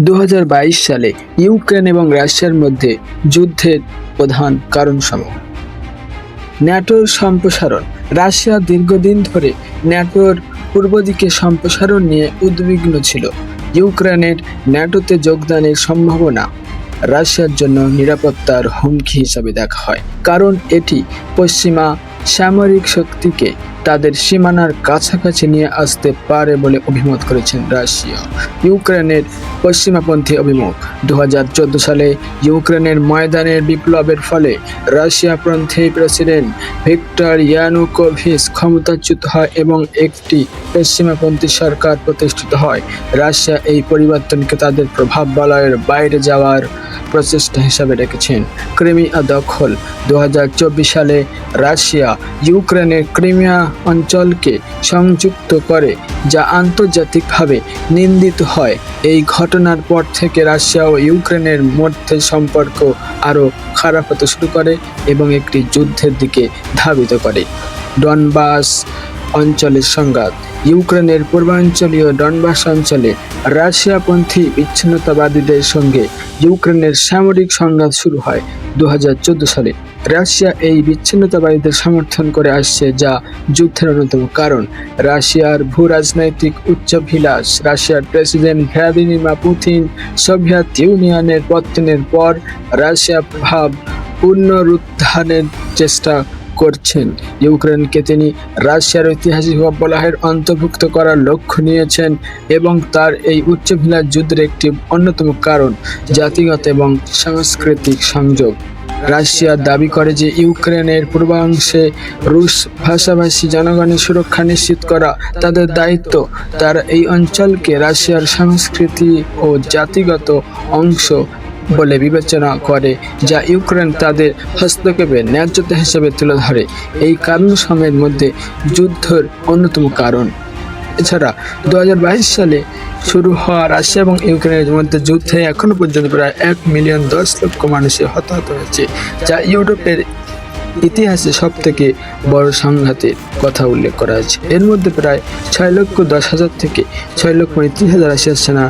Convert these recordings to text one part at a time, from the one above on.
দু হাজার বাইশ সালে ইউক্রেন এবং রাশিয়ার মধ্যে যুদ্ধের প্রধান কারণ কারণসমূহ। ন্যাটোর সম্প্রসারণ। রাশিয়া দীর্ঘদিন ধরে ন্যাটোর পূর্ব দিকে সম্প্রসারণ নিয়ে উদ্বিগ্ন ছিল। ইউক্রেনের ন্যাটোতে যোগদানের সম্ভাবনা রাশিয়ার জন্য নিরাপত্তার হুমকি হিসাবে দেখা হয়। কারণ এটি পশ্চিমা সামরিক শক্তিকে তাদের সীমানার কাছাকাছি নিয়ে আসতে পারে বলে অভিমত করেছেন রাশিয়া। ইউক্রেনের পশ্চিমাপন্থী অভিমুখ। দু হাজার চোদ্দ সালে ইউক্রেনের ময়দানের বিপ্লবের ফলে রাশিয়াপন্থী প্রেসিডেন্ট ভিক্টর ইয়ানুকোভিস ক্ষমতাচ্যুত হয় এবং একটি পশ্চিমাপন্থী সরকার প্রতিষ্ঠিত হয়। রাশিয়া এই পরিবর্তনকে তাদের প্রভাব বলয়ের বাইরে যাওয়ার প্রচেষ্টা হিসাবে রেখেছেন। ক্রিমিয়া দখল। দু হাজার চব্বিশ সালে রাশিয়া ইউক্রেনের ক্রিমিয়া অঞ্চলকে সংযুক্ত করে, যা আন্তর্জাতিকভাবে নিন্দিত হয়। এই ঘটনার পর থেকে রাশিয়া ও ইউক্রেনের মধ্যে সম্পর্ক আরও খারাপ হতে শুরু করে এবং একটি যুদ্ধের দিকে ধাবিত করে। ডনবাস অঞ্চলের সংঘাত। ইউক্রেনের পূর্বাঞ্চলীয় ডনবাস অঞ্চলে রাশিয়াপন্থী বিচ্ছিন্নতাবাদীদের সঙ্গে ইউক্রেনের সামরিক সংঘাত শুরু হয় দু হাজার চোদ্দ সালে। রাশিয়া এই বিচ্ছিন্নতাবাদীদের সমর্থন করে আসছে যা যুদ্ধের অন্যতম কারণ। রাশিয়ার ভূ রাজনৈতিক উচ্চাভিলাষ, রাশিয়ার প্রেসিডেন্ট ভ্লাদিমির পুতিন, সোভিয়েত ইউনিয়নের পতনের পর রাশিয়া ভাব পুনরুত্থানের চেষ্টা করছেন। ইউক্রেনকে তিনি রাশিয়ার ঐতিহাসিক বলাহের অন্তর্ভুক্ত করার লক্ষ্য নিয়েছেন এবং তার এই উচ্চভিলাষ যুদ্ধের একটি অন্যতম কারণ, জাতিগত এবং সাংস্কৃতিক সংযোগ। রাশিয়া দাবি করে যে ইউক্রেনের পূর্বাংশে রুশ ভাষাভাষী জনগণের সুরক্ষা নিশ্চিত করা তাদের দায়িত্ব। তার এই অঞ্চলকে রাশিয়ার সংস্কৃতি ও জাতিগত অংশ বলে বিবেচনা করে, যা ইউক্রেন তাদের হস্তক্ষেপের ন্যায্যতা হিসেবে তুলে ধরে। এই কারণসমূহের মধ্যে যুদ্ধের অন্যতম কারণ। এছাড়া দু হাজার বাইশ সালে শুরু হওয়া রাশিয়া এবং ইউক্রেনের মধ্যে যুদ্ধে এখনও পর্যন্ত প্রায় এক মিলিয়ন দশ লক্ষ মানুষের হতাহত হয়েছে, যা ইউরোপের ইতিহাসে সব থেকে বড় সংঘাতের কথা উল্লেখ করা হয়েছে। এর মধ্যে প্রায় ছয় লক্ষ দশ হাজার থেকে ছয় লক্ষ পঁয়ত্রিশ হাজার রাশিয়ার সেনা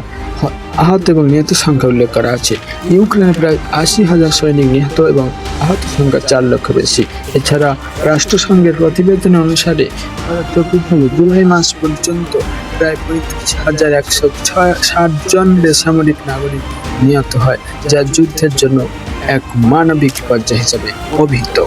আহত এবং নিহত সংখ্যা উল্লেখ করা আছে। ইউক্রেনে প্রায় আশি হাজার সৈনিক নিহত এবং আহত সংখ্যা চার লক্ষ বেশি। এছাড়া রাষ্ট্রসংঘের প্রতিবেদন অনুসারে জুলাই মাস পর্যন্ত প্রায় পঁয়ত্রিশ হাজার একশো ছয় ষাট জন বেসামরিক নাগরিক নিহত হয়, যা যুদ্ধের জন্য এক মানবিক পর্যায় হিসাবে অভিহিত।